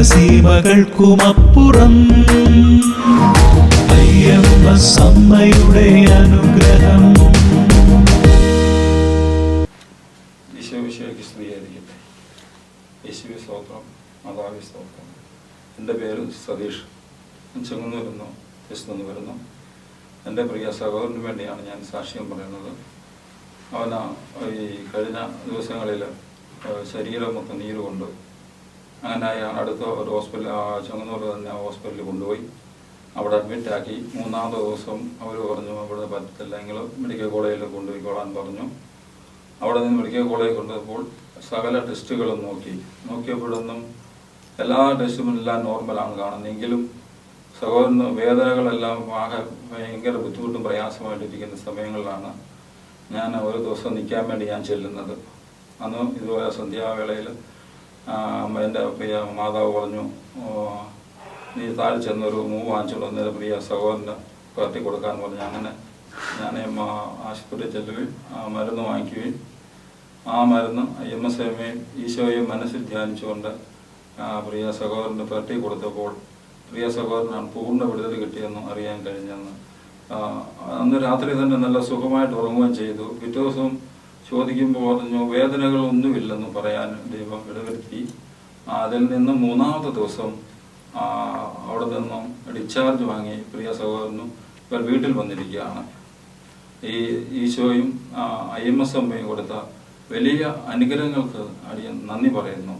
ഗഗനസീമകൾക്കുമപ്പുറം അയ്യപ്പ സമ്മയുടെ അനുഗ്രഹം എന്റെ പേര് സതീഷ്. ഞാൻ ചെങ്ങുന്നു വരുന്നു എസ് വരുന്നു. എന്റെ പ്രിയ സഹോദരന് വേണ്ടിയാണ് ഞാൻ സാക്ഷ്യം പറയുന്നത്. അവന ഈ കഴിഞ്ഞ ദിവസങ്ങളിൽ ശരീരം മൊത്തം നീര് കൊണ്ട് അങ്ങനെ അയാൾ അടുത്ത ഒരു ഹോസ്പിറ്റൽ ചങ്ങന്നൂർ തന്നെ ഹോസ്പിറ്റലിൽ കൊണ്ടുപോയി. അവിടെ അഡ്മിറ്റ് ആക്കി. മൂന്നാമത്തെ ദിവസം അവർ പറഞ്ഞു അവിടെ പറ്റത്തില്ല. നിങ്ങൾ മെഡിക്കൽ കോളേജിൽ കൊണ്ടുപോയിക്കോളാൻ പറഞ്ഞു. അവിടെ നിന്ന് മെഡിക്കൽ കോളേജിൽ കൊണ്ടുപോയപ്പോൾ സകല ടെസ്റ്റുകളും നോക്കി. നോക്കിയപ്പോഴൊന്നും എല്ലാ ടെസ്റ്റും എല്ലാം നോർമലാണ് കാണുന്നതെങ്കിലും സഹോദരന് വേദനകളെല്ലാം ആകെ ഭയങ്കര ബുദ്ധിമുട്ടും പ്രയാസമായിട്ടിരിക്കുന്ന സമയങ്ങളിലാണ് ഞാൻ ഒരു ദിവസം നിൽക്കാൻ വേണ്ടി ഞാൻ ചെല്ലുന്നത്. അന്ന് ഇതുപോലെ സന്ധ്യാവേളയിൽ എന്റെ പ്രിയ മാതാവ് പറഞ്ഞു നീ താഴെ ചെന്നൊരു മൂവ് വാങ്ങിച്ചോളൂ എന്റെ പ്രിയ സഹോദരന് പകർത്തി കൊടുക്കാൻ പറഞ്ഞു. അങ്ങനെ ഞാൻ ആശുപത്രിയിൽ ചെല്ലുകയും മരുന്ന് വാങ്ങിക്കുകയും ആ മരുന്ന് എം എസ് എമ്മയും ഈശോയും മനസ്സിൽ ധ്യാനിച്ചുകൊണ്ട് പ്രിയ സഹോദരന് പരട്ടി കൊടുത്തപ്പോൾ പ്രിയ സഹോദരനാണ് പൂർണ വിടുതൽ കിട്ടിയെന്ന് അറിയാൻ കഴിഞ്ഞെന്ന്. അന്ന് രാത്രി തന്നെ നല്ല സുഖമായിട്ട് ഉറങ്ങുകയും ചെയ്തു. പിറ്റേ ദിവസം ചോദിക്കുമ്പോൾ പറഞ്ഞു വേദനകൾ ഒന്നുമില്ലെന്ന് പറയാൻ ദൈവം ഇടവരുത്തി. അതിൽ നിന്ന് മൂന്നാമത്തെ ദിവസം അവിടെ നിന്നും ഡിസ്ചാർജ് വാങ്ങി പ്രിയ സഹോദരനും ഇപ്പോൾ വീട്ടിൽ വന്നിരിക്കുകയാണ്. ഈ ഈശോയും ഐ എം എസ് അമ്മയും കൊടുത്ത വലിയ അനുഗ്രഹങ്ങൾക്ക് അടിയൻ നന്ദി പറയുന്നു.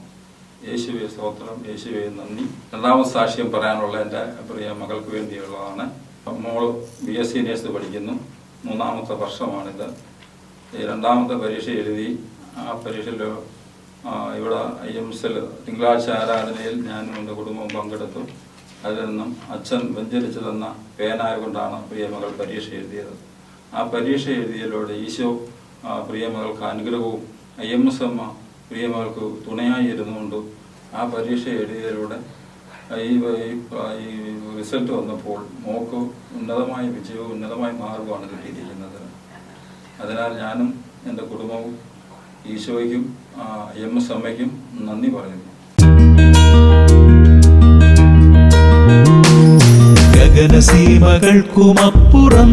യേശുവെ സ്തോത്രം യേശുവെ നന്ദി. രണ്ടാമത് സാക്ഷ്യം പറയാനുള്ള എന്റെ പ്രിയ മകൾക്ക് വേണ്ടിയുള്ളതാണ്. മോൾ ബി എസ് സി നേഴ്സ് പഠിക്കുന്നു. മൂന്നാമത്തെ വർഷമാണിത്. ഈ രണ്ടാമത്തെ പരീക്ഷ എഴുതി ആ പരീക്ഷയിൽ ഇവിടെ ഐ എസിൽ തിങ്കളാഴ്ച ആരാധനയിൽ ഞാനും എന്റെ കുടുംബവും പങ്കെടുത്തു. അതിൽ നിന്നും അച്ഛൻ വെഞ്ചരിച്ചു തന്ന പേനായ കൊണ്ടാണ് പ്രിയമകൾ പരീക്ഷ എഴുതിയത്. ആ പരീക്ഷ എഴുതിയതിലൂടെ ഈശോ പ്രിയമകൾക്ക് അനുഗ്രഹവും ഐ എം എസ് അമ്മ പ്രിയമകൾക്ക് തുണയായി ഇരുന്നുകൊണ്ട് ആ പരീക്ഷ എഴുതിയതിലൂടെ ഈ- ഈ റിസൾട്ട് വന്നപ്പോൾ മോക്ക് ഉന്നതമായ വിജയവും ഉന്നതമായ മാർഗമാണ് കിട്ടിയിരിക്കുന്നത്. അതിനാൽ ഞാനും എന്റെ കുടുംബവും ഈശോയ്ക്കും എം എസ് അമ്മയ്ക്കും നന്ദി പറയുന്നു. ഗഗനസീമകൾക്കുമപ്പുറം